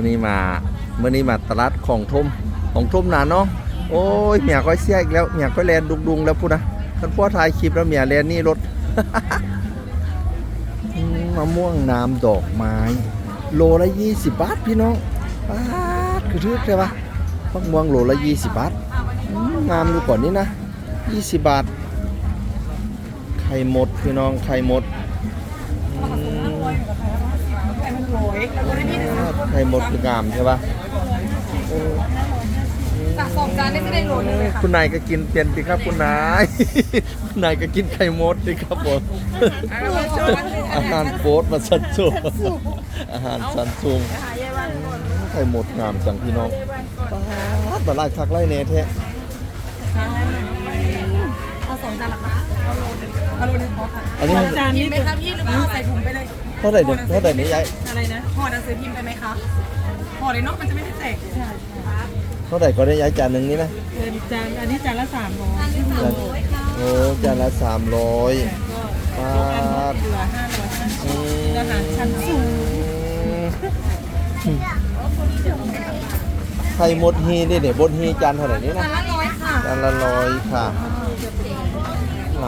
มื่อนี้มาเมื่อนี้มาตลาดของทุ่มของทุ่มหนาเนาะโอ้ยเมียก้อยเสียอีกแล้วเมียก้อยแลนดุงๆแล้วพูดนะท่านพ่อถ่ายคลิปแล้วเมียแลนนี่รถมะม่วงน้ำดอกไม้ โลละ20บบาทพี่น้องบาทคือทึกเลยปะมะม่วงโลละ20บบาทงามดูก่อนนี่นะ20บบาทไข่มดพี่น้องไข่มดอืม ไข่มดคืองามใช่ปะโอ้ตักสองจานได้ไม่ได้โหลนึงเลยค่ะคุณนายก็กินเป็นสิครับคุณนาย คุณนายก็กินไข่มดสิครับผมอาหารโปรดมาสันสูงอาหารสันสูงไข่มดงามจังพี่น้องป๊าดบาลายคักไล่เนแท้เอาสองจานหรอคะเอาโลนึงเอาโลนึงพอค่ะอันนี้จานนี้ไหมคะพี่หรือว่าใส่ถุงไปเลย เท่าไหร่เนี่ยเท่าไหร่เนี่ยยายอะไรนะห่อหนังสือพิมพ์ไปไหมคะห่อเลยเนาะมันจะไม่ได้แตกใช่เท่าไหร่ก็ได้ยายจานหนึ่งนี่นะเป็นจานอันนี้จานละสามร้อยจานโอ้จานละสามร้อยป๊าดเหลือห้าร้อยห้าสิบอืมอาหารชั้นสูงไข่มดฮีนี่เนี่ยบดฮีจานเท่าไหร่นี่นะจานละร้อยค่ะจานละร้อยค่ะง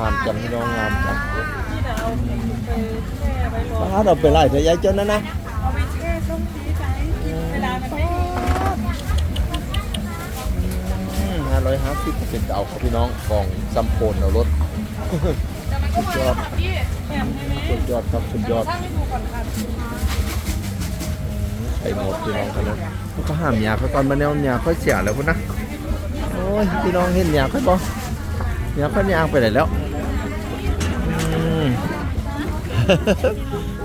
ามจังพี่น้องงามจังที่เดี๋ยวเอาไปแช่ไว้รอป้าดเอาไปไล่เถอะยายเจ้านั่นนะเอาไปแช่ส้มชีสไว้เวลามันไม่ดีห้าร้อยห้าสิบเป็นเอาครับพี่น้องกล่องซัมโพนเอารถแต่มันก็มาแล้วค่ะพี่แถมใช่ไหมสุดยอดครับสุดยอดช่างให้ดูก่อนค่ะไข่หมดพี่น้องกันนะก็ห้ามยาเขาก่อนมาแนวยาค่อยเสียแล้วพุ่นนะโอ้ยพี่น้องเห็นยาค่อยบ่ยาค่อยยางไปไหนแล้ว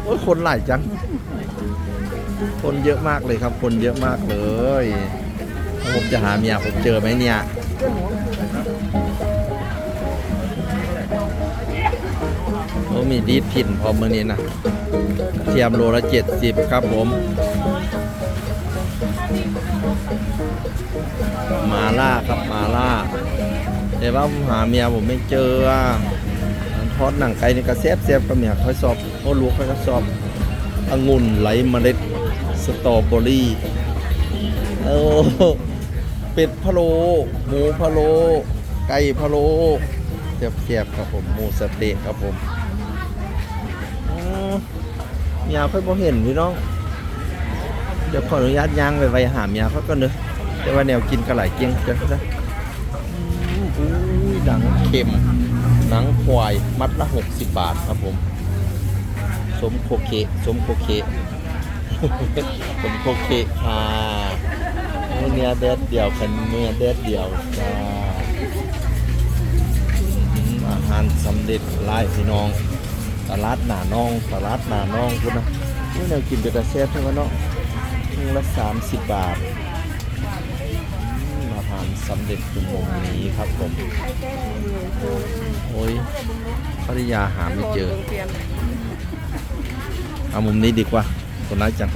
โอ้ยคนหลายจัง คนเยอะมากเลยครับ คนเยอะมากเลยผมจะหาเมียผมเจอไหมเนี่ยโอ้มีดีดผินพร้อมมือนี้นะกระเทียมโลละเจ็ดสิบครับผม มาล่าครับมาล่าแต่ว่าผมหาเมียผมไม่เจออะ ทอดหนังไก่นี่ก็แซ่บแซ่บกับเมียค่อยสอบโอ้ลูกค่อยก็สอบองุ่นไหลเมล็ดสตรอเบอรี่โอ้เป็ดพะโลหมูพะโลไก่พะโล้แซ่บๆครับผมหมูสเต๊ะครับผมอืมเมียค่อยบ่เห็นพี่น้องเดี๋ยวขออนุญาตย่างไปไปหาเมียเขาก็เนอะแต่ว่าแนวกินก็หลายเกียงจังนะอืมอุ้ยดังเค็ม นังควายมัดละ 60 บาทครับผม สมโคเคสมโคเคสมโคเคค่ะเนื้อเด็ดเดียวกันเนื้อเด็ดเดียวจ้าอาหารสำเร็จไล่พี่น้อง ตลาดหนาน้อง ตลาดหนาน้องคุณนะนี่แนวกินเป็นตาแซ่บทั้งนั้นเนาะถุงละ30บาทอืมอาหาร สำเร็จเป็นมุมนี้ครับผม โอ้ยภริยาหาไม่เจอ เอามุมนี้ดีกว่าคนน่าจัง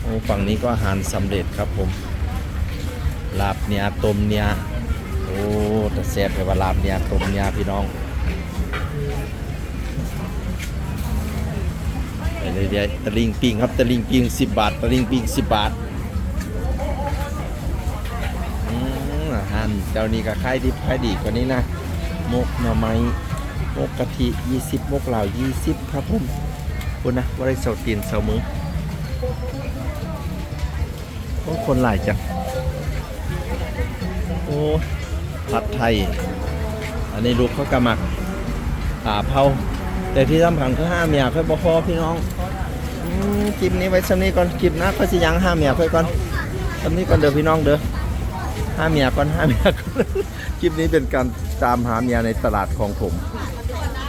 โอ้ฝั่งนี้ก็อาหารสำเร็จครับผมลาบเนียต้มเนียโอ้แต่แซ่บเลยว่าลาบเนียต้มเนียพี่น้องไปเลยเดี๋ยวตะลิงปิงครับตะลิงปิง10บาทตะลิงปิง10บาทอืม อาหารเจ้านี้ก็ขายดีขายดีกว่านี้นะมกหน่อไม้มกกะทิ20มกเหล่า20 ครับผมคุณนะว่าได้เสาตีนเสามือโอ้คนหลายจังโอ้ผัดไทย อันนี้ลูกเขากำมักอ่าเผาแต่ที่สำคัญคือห้าเมียค่อยบ่พอพี่น้องอคลิปนี้ไว้สักนี้ก่อนคลิปหน้าก็สิยังห้าเมียค่อยก่อนสักนี้ก่อนเด้อพี่น้องเด้อ ห้าเมียก่อนห้าเมียก่อนคลิปนี้เป็นการตามหาเมียในตลาดของผม